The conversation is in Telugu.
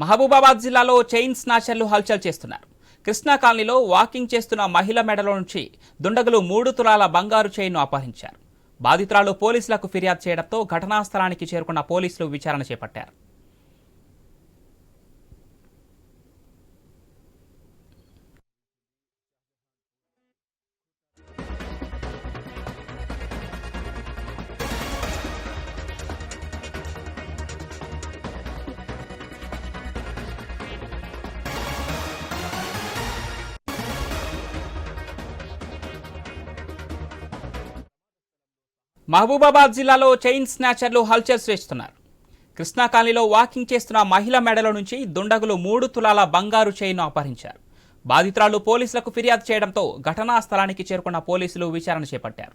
మహబూబాబాద్ జిల్లాలో చైన్ స్నాచర్లు హల్చల్ చేస్తున్నారు. కృష్ణా కాలనీలో వాకింగ్ చేస్తున్న మహిళ మెడలో నుంచి దుండగులు మూడు తులాల బంగారు చైన్ను అపహరించారు. బాధితురాలు పోలీసులకు ఫిర్యాదు చేయడంతో ఘటనా స్థలానికి చేరుకున్న పోలీసులు విచారణ చేపట్టారు. మహబూబాబాద్ జిల్లాలో చైన్ స్నాచర్లు హల్చల్ చేస్తున్నారు కృష్ణా కాలనీలో వాకింగ్ చేస్తున్న మహిళ మెడలో నుంచి దుండగులు మూడు తులాల బంగారు చైన్ను అపహరించారు. బాధితురాలు పోలీసులకు ఫిర్యాదు చేయడంతో ఘటనా స్థలానికి చేరుకున్న పోలీసులు విచారణ చేపట్టారు.